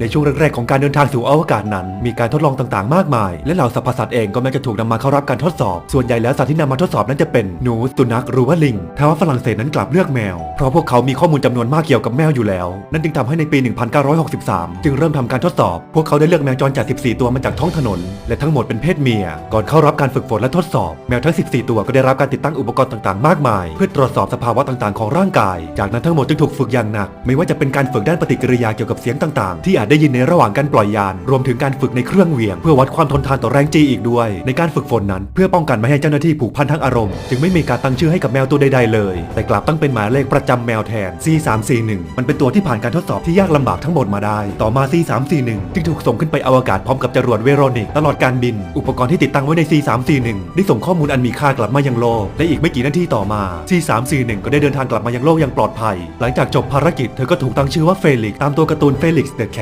ในช่วงแรกๆของการเดินทางสู่อวกาศนั้น มีการทดลองต่างๆ มากมาย และเหล่าสรรพสัตว์เองก็มักจะถูกนำมาเข้ารับการทดสอบ ส่วนใหญ่แล้วสัตว์ที่นำมาทดสอบนั้นจะเป็นหนูสุนัขหรือว่าลิงทว่าฝรั่งเศสนั้นกลับเลือกแมว เพราะพวกเขามีข้อมูลจำนวนมากเกี่ยวกับแมวอยู่แล้ว นั่นจึงทำให้ในปี 1963 จึงเริ่มทำการทดสอบ พวกเขาได้เลือกแมวจรจัด 14 ตัวมาจากท้องถนน และทั้งหมดเป็นเพศเมีย ก่อนเข้ารับการฝึกฝนและทดสอบ แมวทั้ง 14 ตัวก็ได้รับการติดตั้งอุปกรณ์ต่างๆ มากมาย เพื่อตรวจสอบสภาวะต่างๆ ของร่างกาย จากนั้นทั้งหมดจึงถูกฝึกอย่างหนัก ไม่ว่าจะเป็นการฝึกด้านปฏิกิริยาเกี่ยวกับเสียงต่างๆที่าจได้ยินในระหว่างการปล่อยยาน รวมถึงการฝึกในเครื่องเหวี่ยง เพื่อวัดความทนทานต่อแรงจีอีกด้วย ในการฝึกฝนนั้น เพื่อป้องกันไม่ให้เจ้าหน้าที่ผูกพันทางอารมณ์จึงไม่มีการตั้งชื่อให้กับแมวตัวใดๆเลย แต่กลับตั้งเป็นหมายเลขประจำแมวแทน C341 มันเป็นตัวที่ผ่านการทดสอบที่ยากลำบากทั้งหมดมาได้ ต่อมา C341 จึงถูกส่งขึ้นไปอวกาศพร้อมกับจรวดเวโรนิกตลอดการบิน อุปกรณ์ที่ติดตั้งไว้ใน C341 ได้ส่งข้อมูลอันมีค่ากลับมายังโลกและอีกไม่กี่นาทีต่อมา C341 ก็ได้เดินทางกลับมายังโลกอย่างปลอดภัย หลังจากจบภารกิจเธอก็ถูกตั้งชื่อว่าเฟลิกซ์ตามตัวการ์ตูนเฟลิกซ์เดอะแค